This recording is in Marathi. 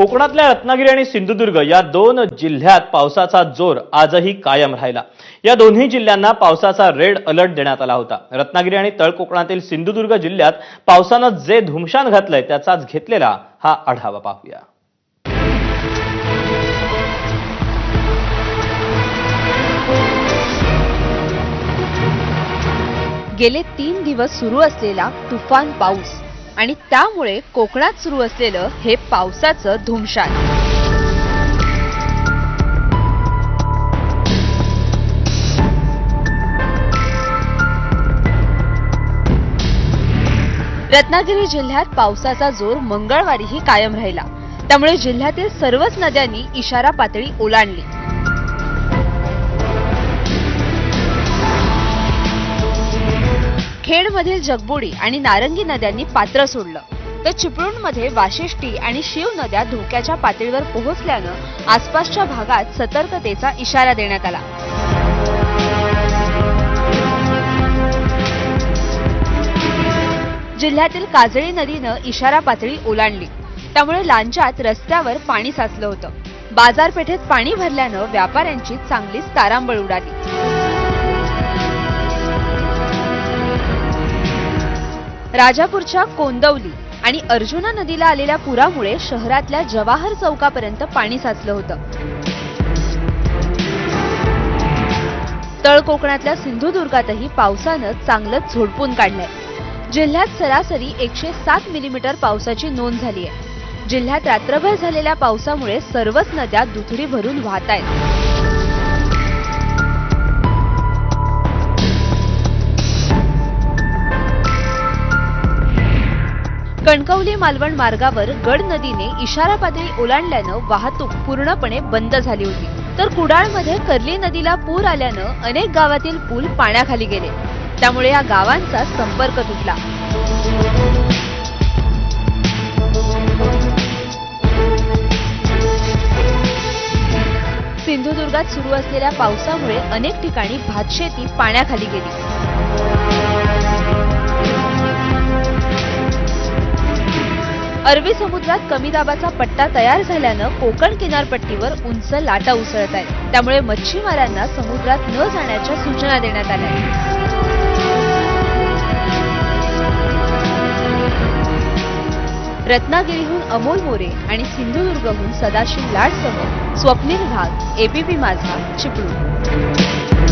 कोकणातल्या रत्नागिरी आणि सिंधुदुर्ग या दोन जिल्ह्यात पावसाचा जोर आजही कायम राहिला. या दोन्ही जिल्ह्यांना पावसाचा रेड अलर्ट देण्यात आला होता. रत्नागिरी आणि तळकोकणातील सिंधुदुर्ग जिल्ह्यात पावसानं जे धुमशान घातलंय त्याचाच घेतलेला हा आढावा पाहूया. गेले तीन दिवस सुरू असलेला तुफान पाऊस आणि त्यामुळे कोकणात सुरू असलेलं हे पावसाचं धुमशान. रत्नागिरी जिल्ह्यात पावसाचा जोर मंगळवारीही कायम राहिला. त्यामुळे जिल्ह्यातील सर्वच नद्यांनी इशारा पातळी ओलांडली. खेडमधील जगबुडी आणि नारंगी नद्यांनी पात्र सोडलं. तर चिपळूणमध्ये वाशिष्ठी आणि शिव नद्या धोक्याच्या पातळीवर पोहोचल्यानं आसपासच्या भागात सतर्कतेचा इशारा देण्यात आला. जिल्ह्यातील काजळी नदीनं इशारा पातळी ओलांडली. त्यामुळे लांजात रस्त्यावर पाणी साचलं होतं. बाजारपेठेत पाणी भरल्यानं व्यापाऱ्यांची चांगलीच तारांबळ उडाली. राजापूरच्या कोंदवली आणि अर्जुना नदीला आलेल्या पुरामुळे शहरातल्या जवाहर चौकापर्यंत पाणी साचलं होतं. तळ कोकणातल्या सिंधुदुर्गातही पावसानं चांगलंच झोडपून काढलंय. जिल्ह्यात सरासरी एकशे सात मिलीमीटर पावसाची नोंद झाली आहे जिल्ह्यात रात्रभर झालेल्या पावसामुळे सर्वच नद्या दुथडी भरून वाहत आहेत कणकवली मालवण मार्गावर गड नदीने इशारा पातळी ओलांडल्यानं वाहतूक पूर्णपणे बंद झाली होती. तर कुडाळमध्ये कर्ली नदीला पूर आल्यानं अनेक गावातील पूल पाण्याखाली गेले. त्यामुळे या गावांचा संपर्क तुटला. सिंधुदुर्गात सुरू असलेल्या पावसामुळे अनेक ठिकाणी भातशेती पाण्याखाली गेली. अरबी समुद्रात कमी दाबाचा पट्टा तयार झाल्यानं कोकण किनारपट्टीवर उंच लाटा उसळत आहेत. त्यामुळे मच्छीमारांना समुद्रात न जाण्याच्या सूचना देण्यात आल्या आहेत. रत्नागिरीहून अमोल मोरे आणि सिंधुदुर्गहून सदाशिव लाडसह स्वप्नील भाग एबीपी माझा चिपळूण.